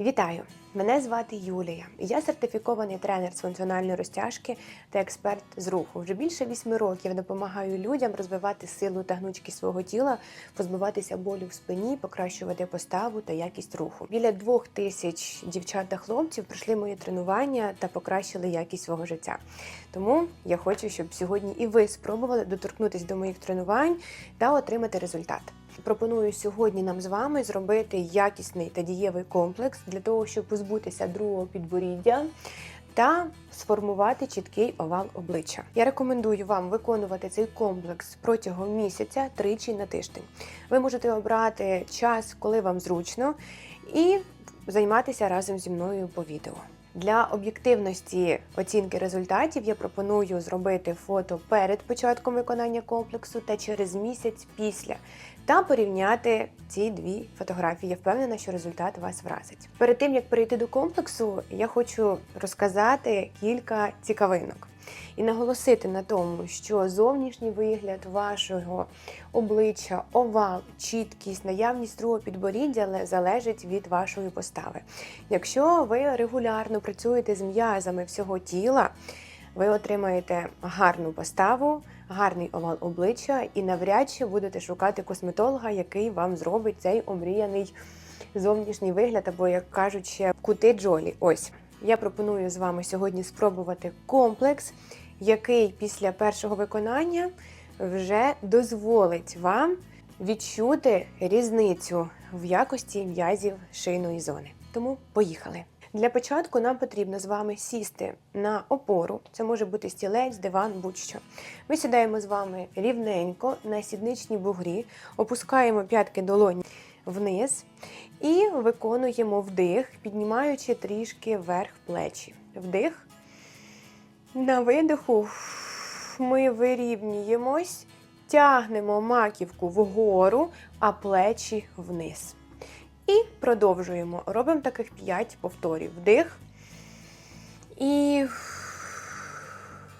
Вітаю! Мене звати Юлія. Я сертифікований тренер з функціональної розтяжки та експерт з руху. Вже більше вісьми років допомагаю людям розвивати силу та гнучкість свого тіла, позбуватися болю в спині, покращувати поставу та якість руху. Біля двох тисяч дівчат та хлопців пройшли мої тренування та покращили якість свого життя. Тому я хочу, щоб сьогодні і ви спробували доторкнутися до моїх тренувань та отримати результат. Пропоную сьогодні нам з вами зробити якісний та дієвий комплекс для того, щоб позбутися другого підборіддя та сформувати чіткий овал обличчя. Я рекомендую вам виконувати цей комплекс протягом місяця тричі на тиждень. Ви можете обрати час, коли вам зручно, і займатися разом зі мною по відео. Для об'єктивності оцінки результатів я пропоную зробити фото перед початком виконання комплексу та через місяць після та порівняти ці дві фотографії. Я впевнена, що результат вас вразить. Перед тим як перейти до комплексу, я хочу розказати кілька цікавинок і наголосити на тому, що зовнішній вигляд вашого обличчя, овал, чіткість, наявність другого підборіддя залежить від вашої постави. Якщо ви регулярно працюєте з м'язами всього тіла, ви отримаєте гарну поставу, гарний овал обличчя і навряд чи будете шукати косметолога, який вам зробить цей омріяний зовнішній вигляд, або, як кажуть, ще кути Джолі. Ось я пропоную з вами сьогодні спробувати комплекс, який після першого виконання вже дозволить вам відчути різницю в якості м'язів шийної зони. Тому поїхали. Для початку нам потрібно з вами сісти на опору. Це може бути стілець, диван, будь-що. Ми сідаємо з вами рівненько на сідничній бугрі, опускаємо п'ятки долоні вниз і виконуємо вдих, піднімаючи трішки вверх плечі. Вдих. На видиху ми вирівнюємось, тягнемо маківку вгору, а плечі вниз. І продовжуємо. Робимо таких 5 повторів. Вдих. І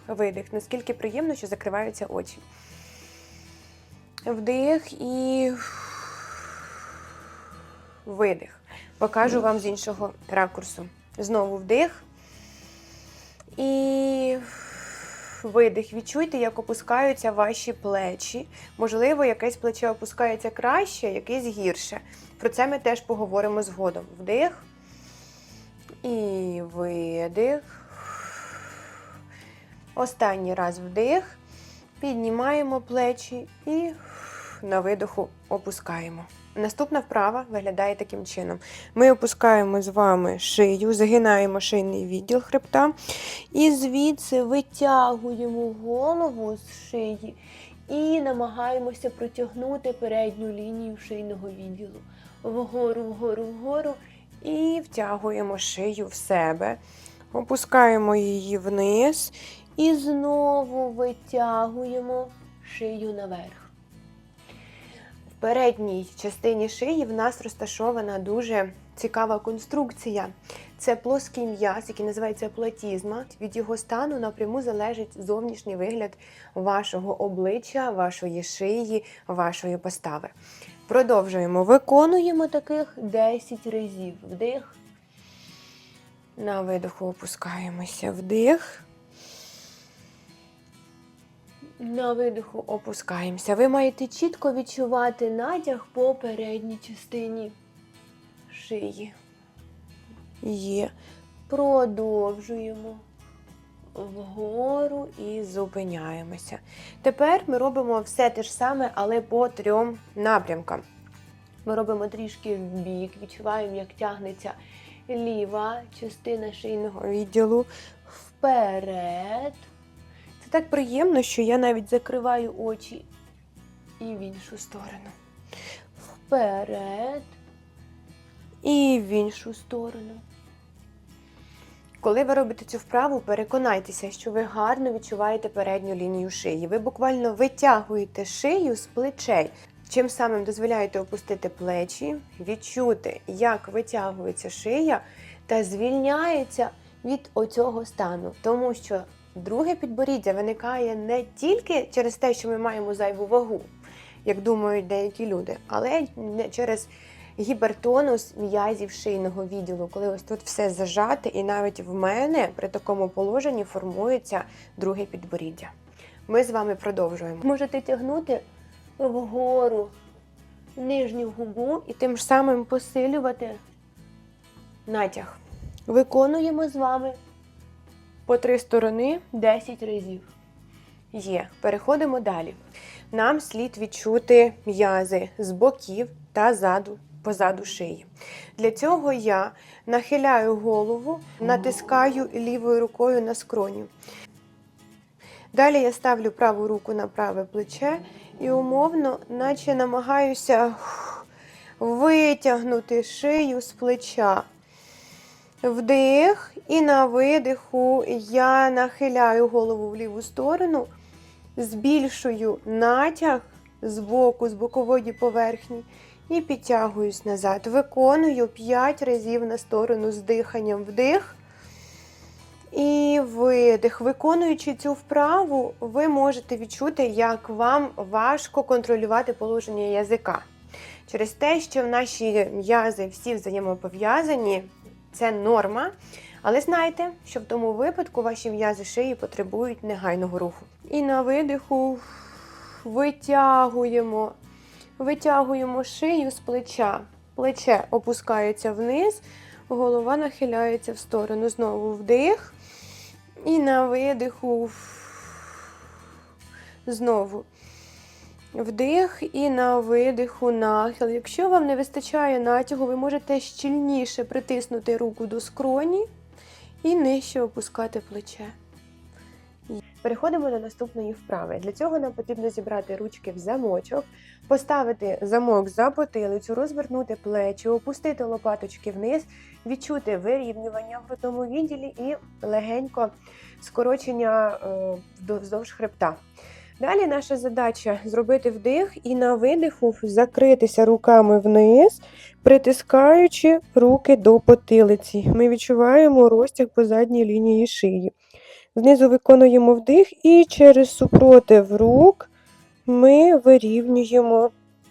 видих. Наскільки приємно, що закриваються очі. Вдих і видих. Покажу вам з іншого ракурсу. Знову вдих. І видих. Відчуйте, як опускаються ваші плечі. Можливо, якесь плече опускається краще, якесь гірше. Про це ми теж поговоримо згодом. Вдих і видих. Останній раз вдих. Піднімаємо плечі і на видоху опускаємо. Наступна вправа виглядає таким чином. Ми опускаємо з вами шию, загинаємо шийний відділ хребта. І звідси витягуємо голову з шиї і намагаємося протягнути передню лінію шийного відділу. Вгору, вгору, вгору. І втягуємо шию в себе. Опускаємо її вниз. І знову витягуємо шию наверх. Передній частині шиї в нас розташована дуже цікава конструкція. Це плоский м'яз, який називається платізма. Від його стану напряму залежить зовнішній вигляд вашого обличчя, вашої шиї, вашої постави. Продовжуємо. Виконуємо таких 10 разів. Вдих. На видоху опускаємося. Вдих. На видиху опускаємося. Ви маєте чітко відчувати натяг по передній частині шиї. Є. Продовжуємо вгору і зупиняємося. Тепер ми робимо все те ж саме, але по трьом напрямкам. Ми робимо трішки в бік, відчуваємо, як тягнеться ліва частина шийного відділу вперед. Це так приємно, що я навіть закриваю очі і в іншу сторону. Вперед і в іншу сторону. Коли ви робите цю вправу, переконайтеся, що ви гарно відчуваєте передню лінію шиї. Ви буквально витягуєте шию з плечей, чим самим дозволяєте опустити плечі, відчути, як витягується шия та звільняється від оцього стану. Тому що друге підборіддя виникає не тільки через те, що ми маємо зайву вагу, як думають деякі люди, але й через гіпертонус м'язів шийного відділу, коли ось тут все зажате, і навіть в мене при такому положенні формується друге підборіддя. Ми з вами продовжуємо. Можете тягнути вгору нижню губу і тим самим посилювати натяг. Виконуємо з вами по три сторони 10 разів. Є. Переходимо далі. Нам слід відчути м'язи з боків та заду, позаду шиї. Для цього я нахиляю голову, натискаю лівою рукою на скроню. Далі я ставлю праву руку на праве плече і умовно, наче намагаюся витягнути шию з плеча. Вдих, і на видиху я нахиляю голову в ліву сторону, збільшую натяг з боку, з бокової поверхні і підтягуюсь назад. Виконую 5 разів на сторону з диханням вдих. І видих. Виконуючи цю вправу, ви можете відчути, як вам важко контролювати положення язика. Через те, що в наші м'язи всі взаємопов'язані, це норма. Але знайте, що в тому випадку ваші м'язи шиї потребують негайного руху. І на видиху витягуємо, витягуємо шию з плеча. Плече опускається вниз, голова нахиляється в сторону. Знову вдих. І на видиху знову вдих і на видиху нахил. Якщо вам не вистачає натягу, ви можете щільніше притиснути руку до скроні і нижче опускати плече. Переходимо до наступної вправи. Для цього нам потрібно зібрати ручки в замочок, поставити замок за потилицю, розвернути плечі, опустити лопаточки вниз, відчути вирівнювання в грудному відділі і легенько скорочення е, вздовж хребта. Далі наша задача зробити вдих і на видиху закритися руками вниз, притискаючи руки до потилиці. Ми відчуваємо розтяг по задній лінії шиї. Знизу виконуємо вдих, і через супротив рук ми вирівнюємо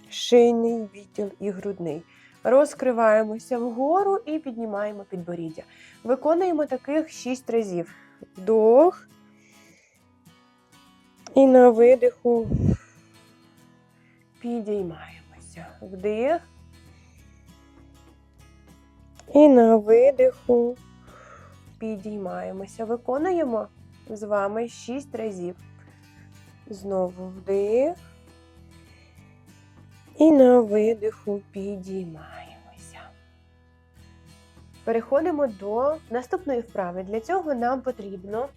шийний відділ і грудний. Розкриваємося вгору і піднімаємо підборіддя. Виконуємо таких 6 разів. Вдох. І на видиху підіймаємося. Вдих. І на видиху підіймаємося. Виконуємо з вами 6 разів. Знову вдих. І на видиху підіймаємося. Переходимо до наступної вправи. Для цього нам потрібно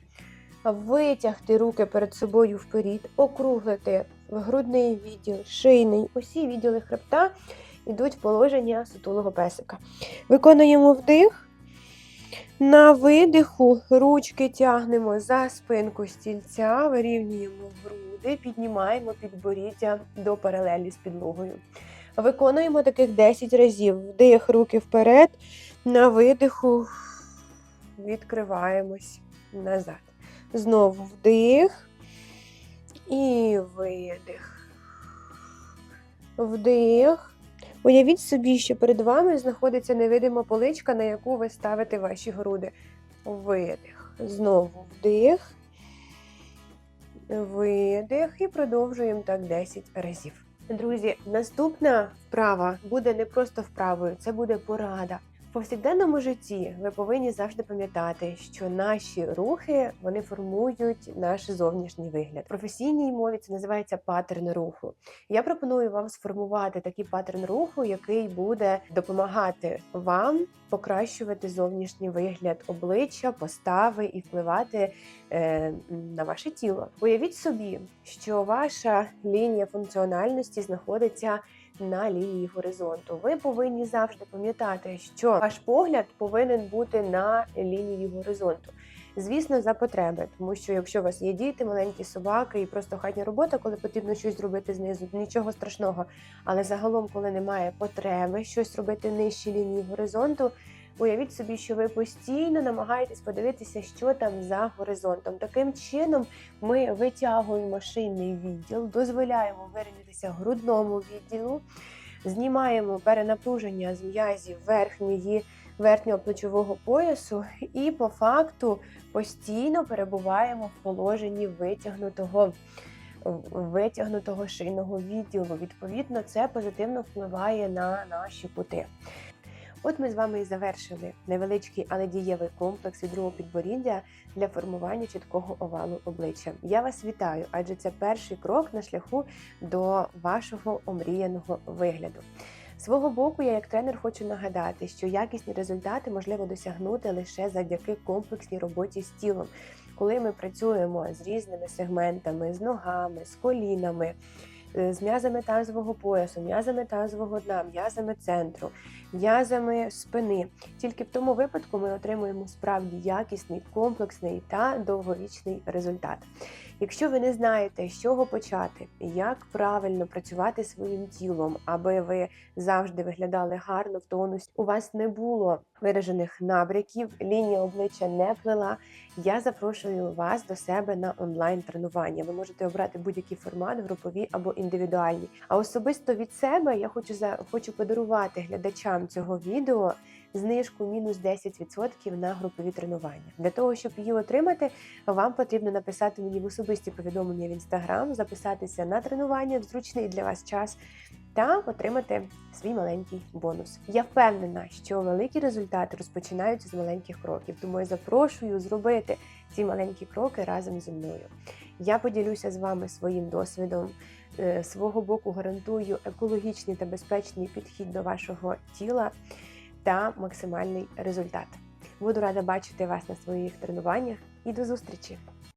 витягти руки перед собою вперед, округлити грудний відділ, шийний, усі відділи хребта йдуть в положення сутулого песика. Виконуємо вдих. На видиху ручки тягнемо за спинку стільця, вирівнюємо груди, піднімаємо підборіддя до паралелі з підлогою. Виконуємо таких 10 разів. Вдих, руки вперед, на видиху відкриваємось назад. Знову вдих і видих. Вдих. Уявіть собі, що перед вами знаходиться невидима поличка, на яку ви ставите ваші груди. Видих. Знову вдих. Видих. І продовжуємо так 10 разів. Друзі, наступна вправа буде не просто вправою, це буде порада. В повсякденному житті ви повинні завжди пам'ятати, що наші рухи вони формують наш зовнішній вигляд. В професійній мові це називається паттерн руху. Я пропоную вам сформувати такий паттерн руху, який буде допомагати вам покращувати зовнішній вигляд обличчя, постави і впливати е, на ваше тіло. Уявіть собі, що ваша лінія функціональності знаходиться на лінії горизонту. Ви повинні завжди пам'ятати, що ваш погляд повинен бути на лінії горизонту. Звісно, за потреби, тому що якщо у вас є діти, маленькі собаки і просто хатня робота, коли потрібно щось зробити знизу, нічого страшного. Але загалом, коли немає потреби щось робити нижче лінії горизонту, уявіть собі, що ви постійно намагаєтесь подивитися, що там за горизонтом. Таким чином ми витягуємо шийний відділ, дозволяємо вирівнятися грудному відділу. Знімаємо перенапруження з м'язів верхньої верхнього плечового поясу, і по факту постійно перебуваємо в положенні витягнутого витягнутого шийного відділу. Відповідно, це позитивно впливає на наші кути. От ми з вами і завершили невеличкий, але дієвий комплекс від другого підборіддя для формування чіткого овалу обличчя. Я вас вітаю, адже це перший крок на шляху до вашого омріяного вигляду. Свого боку, я як тренер хочу нагадати, що якісні результати можливо досягнути лише завдяки комплексній роботі з тілом, коли ми працюємо з різними сегментами, з ногами, з колінами. Е, З м'язами тазового поясу, м'язами тазового дна, м'язами центру, м'язами спини. Тільки в тому випадку ми отримуємо справді якісний, комплексний та довгорічний результат. Якщо ви не знаєте, з чого почати, як правильно працювати своїм тілом, аби ви завжди виглядали гарно в тонусі, у вас не було виражених набряків, лінія обличчя не плела. Я запрошую вас до себе на онлайн тренування. Ви можете обрати будь-який формат, групові або індивідуальні. А особисто від себе я хочу за хочу подарувати глядачам цього відео знижку мінус 10% на групові тренування. Для того щоб її отримати, вам потрібно написати мені в особисті повідомлення в інстаграм, записатися на тренування в зручний для вас час та отримати свій маленький бонус. Я впевнена, що великі результати розпочинаються з маленьких кроків, тому я запрошую зробити ці маленькі кроки разом зі мною. Я поділюся з вами своїм досвідом. Е, Свого боку гарантую екологічний та безпечний підхід до вашого тіла та максимальний результат. Буду рада бачити вас на своїх тренуваннях і до зустрічі!